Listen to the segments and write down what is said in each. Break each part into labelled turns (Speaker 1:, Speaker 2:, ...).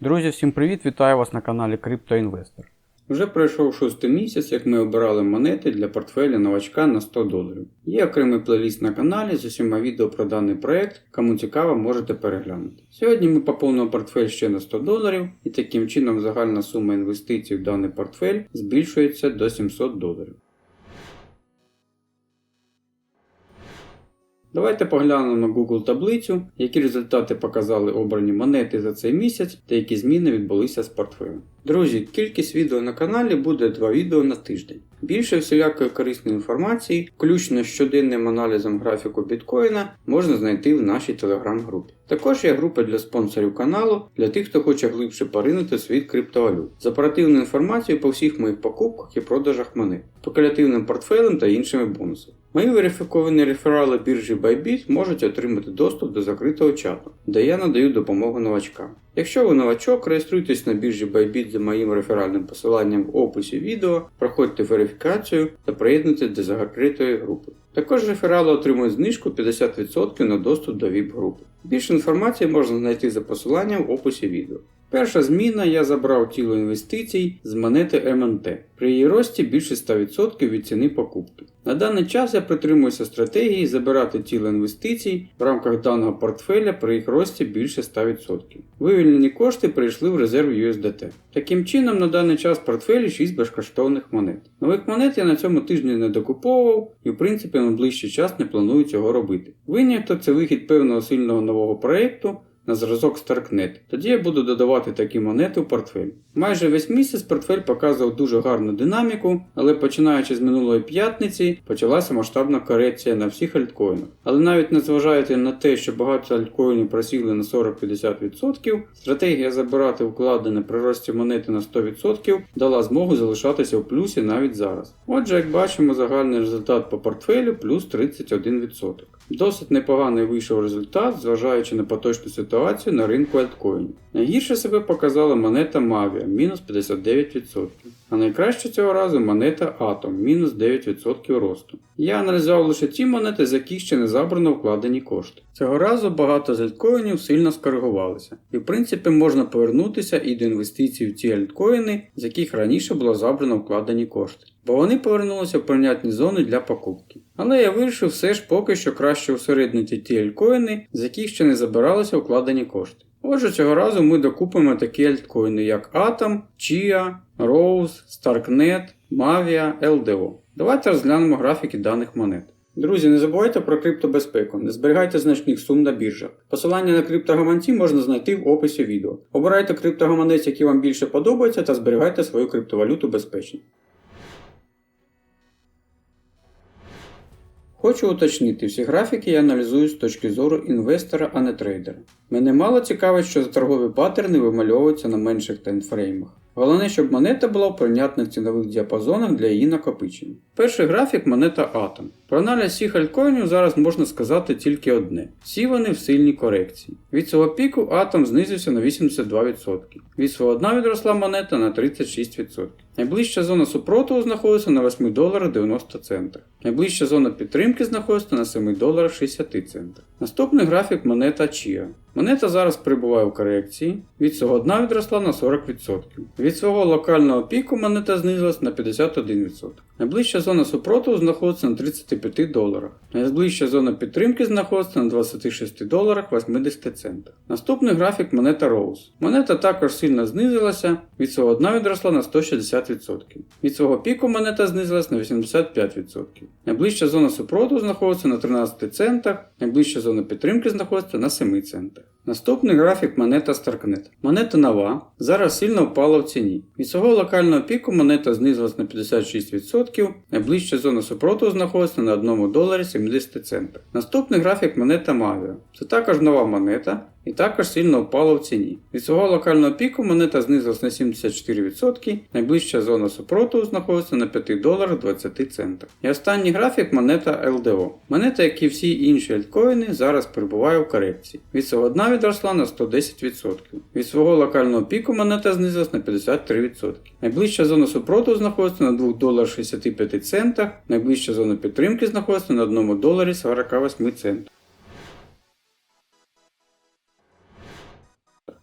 Speaker 1: Друзі, всім привіт! Вітаю вас на каналі CryptoInvestor. Вже пройшов шостий місяць, як ми обирали монети для портфеля новачка на 100 доларів. Є окремий плейліст на каналі з усіма відео про даний проект, кому цікаво, можете переглянути. Сьогодні ми поповнимо портфель ще на 100 доларів і таким чином загальна сума інвестицій в даний портфель збільшується до 700 доларів. Давайте поглянемо на Google таблицю, які результати показали обрані монети за цей місяць та які зміни відбулися з портфелем. Друзі, кількість відео на каналі буде 2 відео на тиждень. Більше всілякої корисної інформації, включно з щоденним аналізом графіку біткоїна, можна знайти в нашій телеграм-групі. Також є група для спонсорів каналу для тих, хто хоче глибше поринути світ криптовалют з оперативною інформацією по всіх моїх покупках і продажах монет, спекулятивним портфелем та іншими бонусами. Мої верифіковані реферали біржі Bybit можуть отримати доступ до закритого чату, де я надаю допомогу новачкам. Якщо ви новачок, реєструйтесь на біржі Bybit за моїм реферальним посиланням в описі відео, проходьте верифікацію та приєднуйтесь до закритої групи. Також реферали отримують знижку 50% на доступ до VIP-групи. Більше інформації можна знайти за посиланням в описі відео. Перша зміна я забрав тіло інвестицій з монети МНТ. При її рості більше 100% від ціни покупки. На даний час я притримуюся стратегії забирати тіло інвестицій в рамках даного портфеля при їх рості більше 100%. Вивільнені кошти прийшли в резерв USDT. Таким чином, на даний час в портфелі 6 безкоштовних монет. Нових монет я на цьому тижні не докуповував і в принципі на ближчий час не планую цього робити. Виняток це вихід певного сильного нового проєкту на зразок Starknet. Тоді я буду додавати такі монети в портфель. Майже весь місяць портфель показував дуже гарну динаміку, але починаючи з минулої п'ятниці почалася масштабна корекція на всіх альткоїнах. Але навіть незважаючи на те, що багато альткоїнів просіли на 40-50%, стратегія забирати вкладене при рості монети на 100% дала змогу залишатися в плюсі навіть зараз. Отже, як бачимо, загальний результат по портфелю плюс 31%. Досить непоганий вийшов результат, зважаючи на поточну ситуацію на ринку альткоїнів. Найгірше себе показала монета Mavia мінус 59%, а найкраще цього разу монета Atom мінус 9% росту. Я аналізував лише ті монети, з яких ще не забрано вкладені кошти. Цього разу багато з альткоїнів сильно скоригувалися, і в принципі можна повернутися і до інвестицій в ті альткоїни, з яких раніше було забрано вкладені кошти. Бо вони повернулися в прийнятні зони для покупки. Але я вирішив все ж поки що краще усереднити ті альткоїни, з яких ще не забиралися вкладені кошти. Отже, цього разу ми докупимо такі альткоїни, як Atom, Chia, Rose, Starknet, Mavia, LDO. Давайте розглянемо графіки даних монет. Друзі, не забувайте про криптобезпеку, не зберігайте значних сум на біржах. Посилання на криптогаманці можна знайти в описі відео. Обирайте криптогаманець, який вам більше подобається, та зберігайте свою криптовалюту безпечно. Хочу уточнити, всі графіки я аналізую з точки зору інвестора, а не трейдера. Мене мало цікавить, що торгові паттерни вимальовуються на менших таймфреймах. Головне, щоб монета була в прийнятних цінових діапазонах для її накопичення. Перший графік монета Atom. Про аналіз всіх альткоїнів зараз можна сказати тільки одне: всі вони в сильній корекції. Від свого піку Atom знизився на 82%. Від свого дна відросла монета на 36%. Найближча зона супротиву знаходиться на 8 доларах 90 центах. Найближча зона підтримки знаходиться на 7 доларах 60 центах. Наступний графік монета Chia. Монета зараз перебуває в корекції, від свого дна відросла на 40%. Від свого локального піку монета знизилась на 51%. Найближча зона супротиву знаходиться на 35 доларах. Найближча зона підтримки знаходиться на 26 доларах 80 центах. Наступний графік монета Rose. Монета також сильно знизилася, від свого дна відросла на 160%. Від свого піку монета знизилась на 85%. Найближча зона супротиву знаходиться на 13 центах, найближча зона підтримки знаходиться на 7 центах. Наступний графік монета Starknet. Монета нова, зараз сильно впала в ціні. Від свого локального піку монета знизилась на 56%, найближча зона супроту знаходиться на 1 доларі 70 центів. Наступний графік монета Mavio. Це також нова монета і також сильно впала в ціні. Від свого локального піку монета знизилась на 74%, найближча зона супротиву знаходиться на 5 доларах 20 центах. І останній графік монета LDO. Монета, як і всі інші альткоїни, зараз перебуває в корекції. Від свого дна відросла на 110%. Від свого локального піку монета знизилась на 53%. Найближча зона супротиву знаходиться на 2 доларах 65 центах, найближча зона підтримки знаходиться на 1 доларі 48 центах.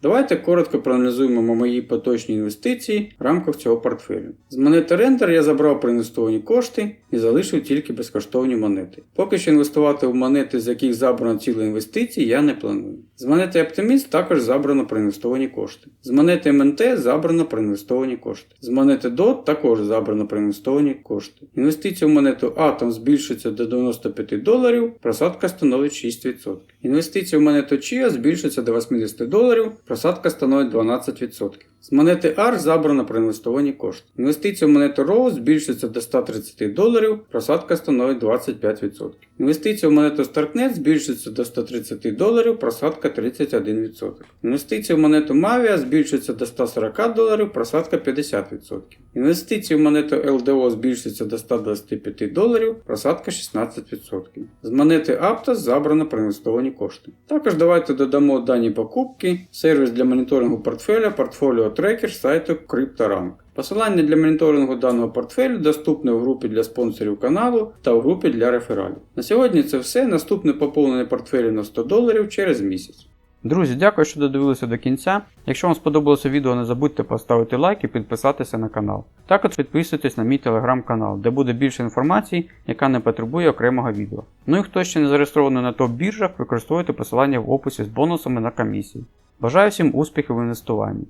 Speaker 1: Давайте коротко проаналізуємо мої поточні інвестиції в рамках цього портфелю. З монети Render я забрав проінвестовані кошти і залишив тільки безкоштовні монети. Поки що інвестувати в монети, з яких забрано ціле інвестиції, я не планую. З монети Optimist також забрано проінвестовані кошти. З монети МНТ забрано проінвестовані кошти. З монети DOT також забрано проінвестовані кошти. Інвестиції в монету Atom збільшуються до 95 доларів, просадка становить 6%. Інвестиції в монету Chia збільшуються до 80 доларів, просадка становить 12%. З монети AR забрано проінвестовані кошти. Інвестиції в монету Rose збільшуються до 130 доларів, просадка становить 25%. Інвестиції в монету Starknet збільшуються до 130 доларів, просадка 31%. Інвестиції в монету Mavia збільшуються до 140 доларів, просадка 50%. Інвестиції в монету LDO збільшуються до 125 доларів, просадка 16%. З монети Aptos забрано проінвестовані кошти. Також давайте додамо дані покупки, сервіс для моніторингу портфеля, портфоліо трекер сайту CryptoRank. Посилання для моніторингу даного портфелю доступне в групі для спонсорів каналу та в групі для рефералів. На сьогодні це все. Наступне поповнення портфелю на 100 доларів через місяць. Друзі, дякую, що додивилися до кінця. Якщо вам сподобалося відео, не забудьте поставити лайк і підписатися на канал. Також підписуйтесь на мій телеграм-канал, де буде більше інформації, яка не потребує окремого відео. Ну і хто ще не зареєстрований на топ-біржах, використовуйте посилання в описі з бонусами на комісії. Бажаю всім успіхів в інвестуванні.